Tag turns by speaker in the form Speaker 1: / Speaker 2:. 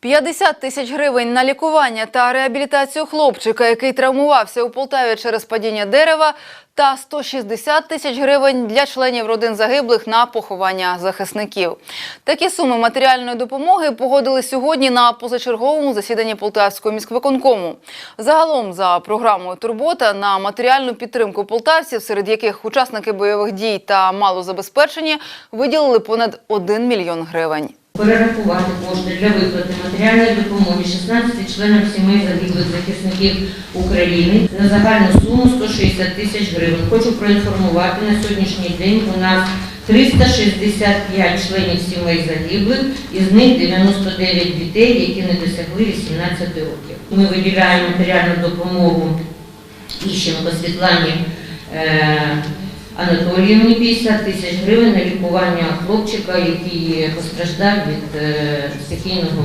Speaker 1: 50 тисяч гривень на лікування та реабілітацію хлопчика, який травмувався у Полтаві через падіння дерева, та 160 тисяч гривень для членів родин загиблих на поховання захисників. Такі суми матеріальної допомоги погодили сьогодні на позачерговому засіданні Полтавського міськвиконкому. Загалом за програмою Турбота на матеріальну підтримку полтавців, серед яких учасники бойових дій та малозабезпечені, виділили понад 1 мільйон гривень.
Speaker 2: Перерахувати кошти для виплати матеріальної допомоги 16 членам сімей загиблих захисників України на загальну суму 160 тисяч гривень. Хочу проінформувати, на сьогоднішній день у нас 365 членів сімей загиблих, із них 99 дітей, які не досягли 18 років. Ми виділяємо матеріальну допомогу Іщенко Світлані е, Анатоліївні 50 тисяч гривень на лікування хлопчика, який постраждав від е, стихійного